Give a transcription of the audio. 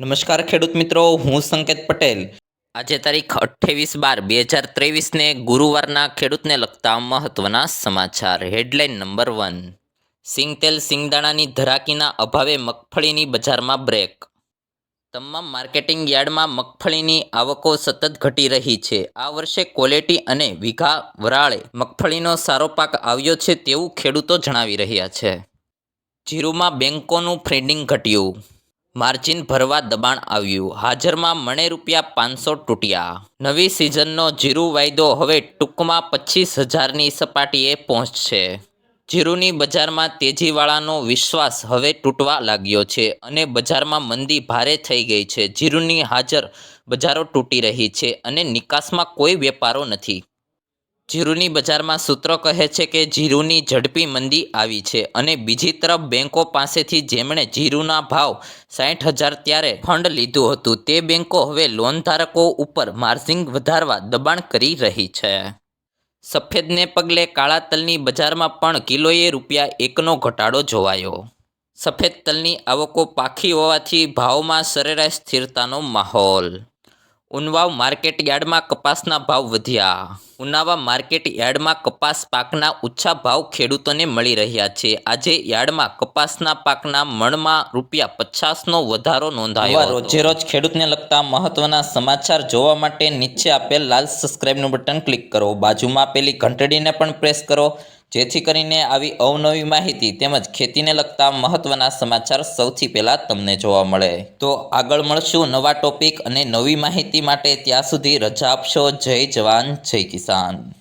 નમસ્કાર ખેડૂત મિત્રો, હું સંકેત પટેલ. આજે તારીખ અઠ્ઠાવીસ બાર બે હજાર ત્રેવીસને ગુરુવારના ખેડૂતને લગતા મહત્વના સમાચાર. હેડલાઇન નંબર વન સિંગતેલ સિંગદાણાની ધરાકીના અભાવે મગફળીની બજારમાં બ્રેક તમામ માર્કેટિંગ યાર્ડમાં મગફળીની આવકો સતત ઘટી રહી છે. આ વર્ષે ક્વોલિટી અને વીઘા વરાળે મગફળીનો સારો પાક આવ્યો છે તેવું ખેડૂતો જણાવી રહ્યા છે. જીરુમાં બેંકોનું ફ્રેન્ડિંગ ઘટ્યું. માર્જિન ભરવા દબાણ આવ્યું. હાજરમાં મણે રૂપિયા પાંચસો તૂટ્યા. નવી સિઝનનો જીરુ વાયદો હવે ટૂંકમાં પચીસ હજારની સપાટીએ પહોંચશે. જીરુની બજારમાં તેજીવાળાનો વિશ્વાસ હવે તૂટવા લાગ્યો છે અને બજારમાં મંદી ભારે થઈ ગઈ છે. જીરુની હાજર બજારો તૂટી રહી છે અને નિકાસમાં કોઈ વેપારો નથી. જીરુની બજારમાં સૂત્રો કહે છે કે જીરુની ઝડપી મંદી આવી છે અને બીજી તરફ બેંકો પાસેથી જેમણે જીરુના ભાવ સાઠ હજાર ત્યારે ફંડ લીધું હતું. તે બેન્કો હવે લોન ધારકો ઉપર માર્જિંગ વધારવા દબાણ કરી રહી છે. સફેદને પગલે કાળા તલની બજારમાં પણ કિલોએ રૂપિયા એકનો ઘટાડો જોવાયો. સફેદ તલની આવકો પાખી હોવાથી ભાવમાં સરેરાશ સ્થિરતાનો માહોલ. ઉનવાવ માર્કેટ યાર્ડમાં કપાસના ભાવ વધ્યા. ઉનાવા માર્કેટ યાર્ડમાં કપાસ પાકના ઓછા ભાવ ખેડૂતોને મળી રહ્યા છે. આજે યાર્ડમાં કપાસના પાકના મણમાં રૂપિયા પચાસનો વધારો નોંધાયો રોજે રોજ ખેડૂતને લગતા મહત્વના સમાચાર જોવા માટે નીચે આપેલ લાલ સબસ્ક્રાઇબનું બટન ક્લિક કરો. બાજુમાં આપેલી ઘંટડીને પણ પ્રેસ કરો. જેથી કરીને આવી અવનવી માહિતી તેમજ ખેતીને લગતા મહત્વના સમાચાર સૌથી પહેલાં તમને જોવા મળે. તો આગળ મળશું નવા ટોપિક અને નવી માહિતી માટે ત્યાં સુધી રજા આપશો. જય જવાન, જય કિસાન.